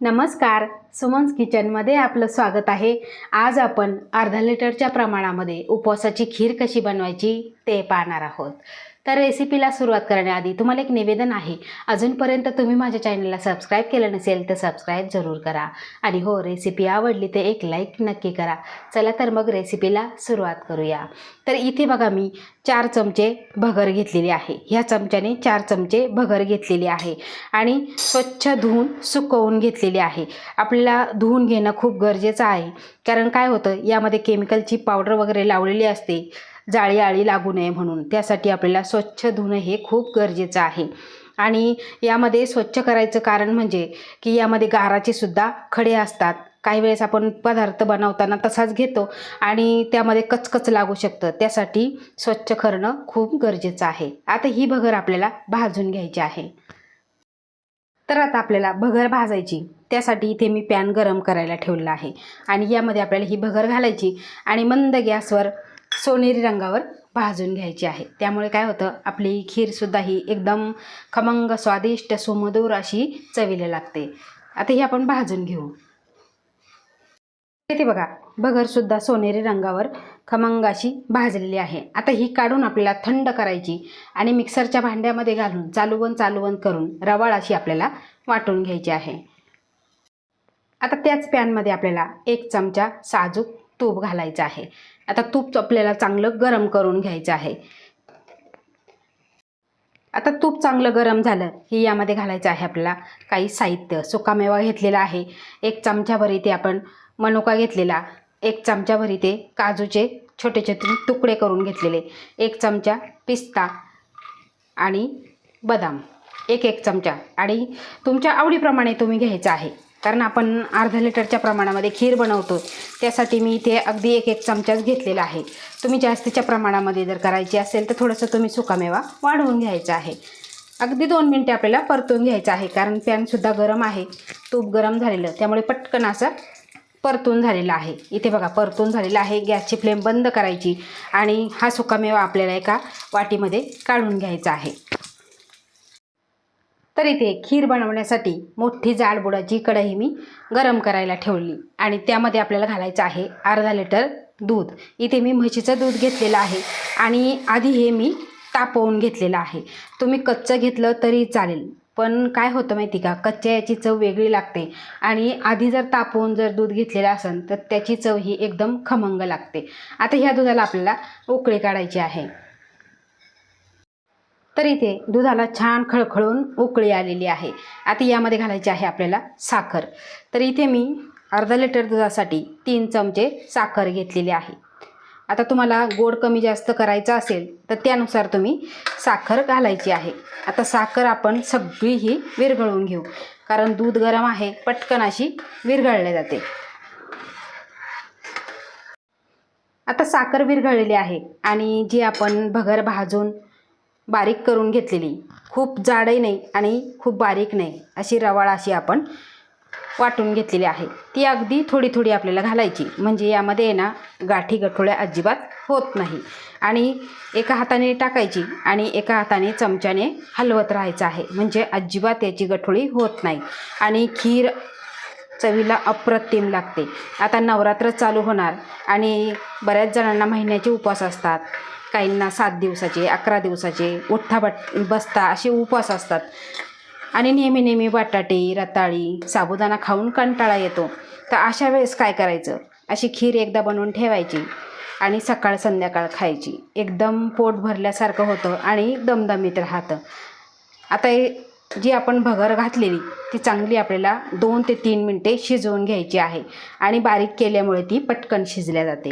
नमस्कार. सुमन्स किचनमध्ये आपलं स्वागत आहे. आज आपण अर्धा लिटरच्या प्रमाणामध्ये उपवासाची खीर कशी बनवायची ते पाहणार आहोत. तर रेसिपीला सुरुवात करण्याआधी तुम्हाला एक निवेदन आहे. अजूनपर्यंत तुम्ही माझ्या चॅनलला सबस्क्राईब केलं नसेल तर सबस्क्राईब जरूर करा. आणि हो रेसिपी आवडली तर एक लाईक नक्की करा. चला तर मग रेसिपीला सुरुवात करूया. तर इथे बघा मी चार चमचे भगर घेतलेली आहे. ह्या चमच्याने चार चमचे भगर घेतलेली आहे. आणि स्वच्छ धुवून सुकवून घेतलेली आहे. आपल्याला धुवून घेणं खूप गरजेचं आहे. कारण काय होतं? यामध्ये केमिकलची पावडर वगैरे लावलेली असते. जाळी आळी लागू नये म्हणून. त्यासाठी आपल्याला स्वच्छ धुणं हे खूप गरजेचं आहे. आणि यामध्ये स्वच्छ करायचं कारण म्हणजे की यामध्ये गाराचे सुद्धा खडे असतात. काही वेळेस आपण पदार्थ बनवताना तसाच घेतो आणि त्यामध्ये कचकच लागू शकतं. त्यासाठी स्वच्छ करणं खूप गरजेचं आहे. आता ही भगर आपल्याला भाजून घ्यायची आहे. तर आता आपल्याला भगर भाजायची. त्यासाठी इथे मी पॅन गरम करायला ठेवलेला आहे. आणि यामध्ये आपल्याला ही भगर घालायची आणि मंद गॅसवर सोनेरी रंगावर भाजून घ्यायची आहे. त्यामुळे काय होतं आपली खीरसुद्धा ही एकदम खमंग स्वादिष्ट सुमधूर अशी चवीला लागते. आता ही आपण भाजून घेऊ. इथे बघा बगरसुद्धा सोनेरी रंगावर खमंगाशी भाजलेली आहे. आता ही काढून आपल्याला थंड करायची आणि मिक्सरच्या भांड्यामध्ये घालून चालूवन चालूवन करून रवाळ अशी आपल्याला वाटून घ्यायची आहे. आता त्याच पॅनमध्ये आपल्याला एक चमचा साजूक तूप घालायचं आहे. आता तूप आपल्याला चांगलं गरम करून घ्यायचं आहे. आता तूप चांगलं गरम झालं की यामध्ये घालायचं आहे आपल्याला काही साहित्य. सुकामेवा घेतलेला आहे एक चमच्याभर इथे आपण मनुका घेतलेला एक चमच्याभर इथे काजूचे छोटे छोटे तुकडे करून घेतलेले एक चमचा पिस्ता आणि बदाम एक एक चमचा. आणि तुमच्या आवडीप्रमाणे तुम्ही घ्यायचं आहे. कारण आपण अर्धा लिटरच्या प्रमाणामध्ये खीर बनवतो. त्यासाठी मी इथे अगदी एक एक चमचाच घेतलेला आहे. तुम्ही जास्तीच्या प्रमाणामध्ये जर करायची असेल तर थोडंसं तुम्ही सुकामेवा वाढवून घ्यायचा आहे. अगदी दोन मिनटे आपल्याला परतून घ्यायचं आहे कारण पॅनसुद्धा गरम आहे. तूप गरम झालेलं त्यामुळे पटकन असं परतून झालेला आहे. इथे बघा परतून झालेला आहे. गॅसची फ्लेम बंद करायची आणि हा सुकामेवा आपल्याला एका वाटीमध्ये काढून घ्यायचा आहे. तर इथे खीर बनवण्यासाठी मोठी जाडबुडाची कढई मी गरम करायला ठेवली. आणि त्यामध्ये आपल्याला घालायचं आहे अर्धा लिटर दूध. इथे मी म्हशीचं दूध घेतलेलं आहे आणि आधी हे मी तापवून घेतलेलं आहे. तुम्ही कच्चं घेतलं तरी चालेल पण काय होतं माहिती का? कच्च्या याची चव वेगळी लागते आणि आधी जर तापवून जर दूध घेतलेलं असेल तर त्याची चव ही एकदम खमंग लागते. आता ह्या दुधाला आपल्याला उकळी काढायची आहे. तर इथे दुधाला छान खळखळून उकळी आलेली आहे. आता यामध्ये घालायची आहे आपल्याला साखर. तर इथे मी अर्धा लिटर दुधासाठी तीन चमचे साखर घेतलेली आहे. आता तुम्हाला गोड कमी जास्त करायचं असेल तर त्यानुसार तुम्ही साखर घालायची आहे. आता साखर आपण सगळी ही विरघळवून घेऊ कारण दूध गरम आहे पटकन अशी विरघळले जाते. आता साखर विरघळलेली आहे आणि जी आपण भगर भाजून बारीक करून घेतलेली. खूप जाडही नाही आणि खूप बारीक नाही अशी रवाळ अशी आपण वाटून घेतलेली आहे. ती अगदी थोडी थोडी आपल्याला घालायची. म्हणजे यामध्ये आहे ना गाठी गठोळ्या अजिबात होत नाही. आणि एका हाताने टाकायची आणि एका हाताने चमच्याने हलवत राहायचं आहे. म्हणजे अजिबात याची गठोळी होत नाही. आणि खीर चवीला अप्रतिम लागते. आता नवरात्र चालू होणार आणि बऱ्याच जणांना महिन्याचे उपवास असतात. काहींना सात दिवसाचे अकरा दिवसाचे उठ्ठा बट बसता असे उपवास असतात. आणि नेहमी नेहमी बटाटे रताळी साबुदाणा खाऊन कंटाळा येतो. तर अशा वेळेस काय करायचं? अशी खीर एकदा बनवून ठेवायची आणि सकाळ संध्याकाळ खायची. एकदम पोट भरल्यासारखं होतं आणि दमदमीत राहतं. आता हे जी आपण भगर घातलेली ती चांगली आपल्याला दोन ते तीन मिनटे शिजवून घ्यायची आहे आणि बारीक केल्यामुळे ती पटकन शिजल्या जाते.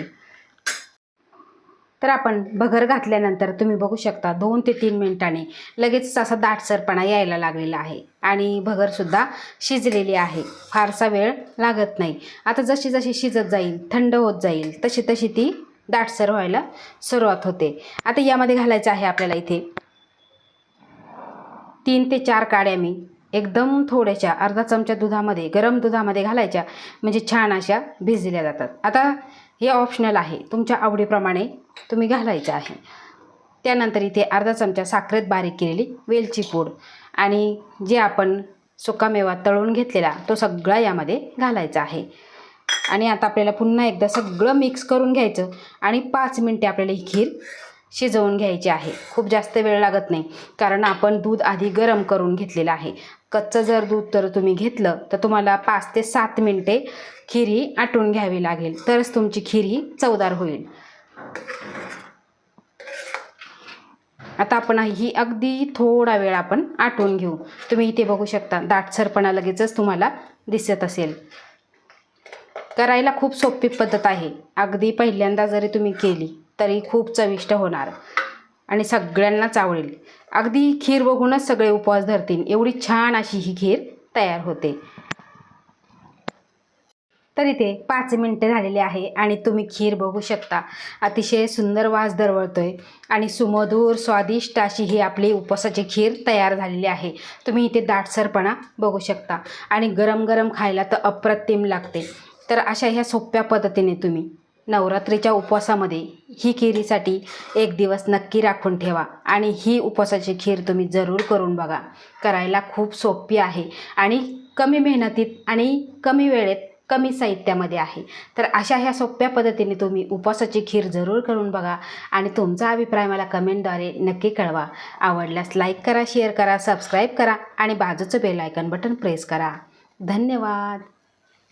तर आपण भगर घातल्यानंतर तुम्ही बघू शकता दोन ते तीन मिनिटांनी लगेच असा दाटसरपणा यायला लागलेला आहे. आणि भगरसुद्धा शिजलेली आहे. फारसा वेळ लागत नाही. आता जशी जशी शिजत जाईल थंड होत जाईल तशी तशी ती दाटसर व्हायला सुरुवात होते. आता यामध्ये घालायचं आहे आपल्याला इथे तीन ते चार काड्या मी एकदम थोड्याशा अर्धा चमचा दुधामध्ये गरम दुधामध्ये घालायच्या. म्हणजे छान अशा भिजल्या जातात. आता हे ऑप्शनल आहे. तुमच्या आवडीप्रमाणे तुम्ही घालायचं आहे. त्यानंतर इथे अर्धा चमचा साखरेत बारीक केलेली वेलची पूड आणि जे आपण सुकामेवा तळून घेतलेला तो सगळा यामध्ये घालायचा आहे. आणि आता आपल्याला पुन्हा एकदा सगळं मिक्स करून घ्यायचं आणि पाच मिनटे आपल्याला ही खीर शिजवून घ्यायची आहे. खूप जास्त वेळ लागत नाही कारण आपण दूध आधी गरम करून घेतलेलं आहे. कच्चं जर दूध तर तुम्ही घेतलं तर तुम्हाला पाच ते सात मिनटे खीर ही आटून घ्यावी लागेल. तरच तुमची खीर ही चवदार होईल. आता आपण ही अगदी थोडा वेळ आपण आटवून घेऊ. तुम्ही इथे बघू शकता दाटसरपणा लगेचच तुम्हाला दिसत असेल. करायला खूप सोपी पद्धत आहे. अगदी पहिल्यांदा जरी तुम्ही केली तरी खूप चविष्ट होणार आणि सगळ्यांनाच आवडेल अगदी खीर बघूनच सगळे उपवास धरतील. एवढी छान अशी ही खीर तयार होते. तर इथे पाच मिनटे झालेली आहे आणि तुम्ही खीर बघू शकता. अतिशय सुंदर वास दरवळतोय. आणि सुमधूर स्वादिष्ट अशी ही आपली उपवासाची खीर तयार झालेली आहे. तुम्ही इथे दाटसरपणा बघू शकता. आणि गरम गरम खायला तर अप्रतिम लागते. तर अशा ह्या सोप्या पद्धतीने तुम्ही नवरात्रीच्या उपवासामध्ये ही खिरीसाठी एक दिवस नक्की राखून ठेवा. आणि ही उपवासाची खीर तुम्ही जरूर करून बघा. करायला खूप सोपी आहे. आणि कमी मेहनतीत आणि कमी वेळेत कमी साहित्यामध्ये आहे. तर अशा ह्या सोप्या पद्धतीने तुम्ही उपवासाची खीर जरूर करून बघा आणि तुमचा अभिप्राय मला कमेंटद्वारे नक्की कळवा. आवडल्यास लाईक करा शेअर करा सबस्क्राईब करा आणि बाजूचं बेल आयकन बटन प्रेस करा. धन्यवाद!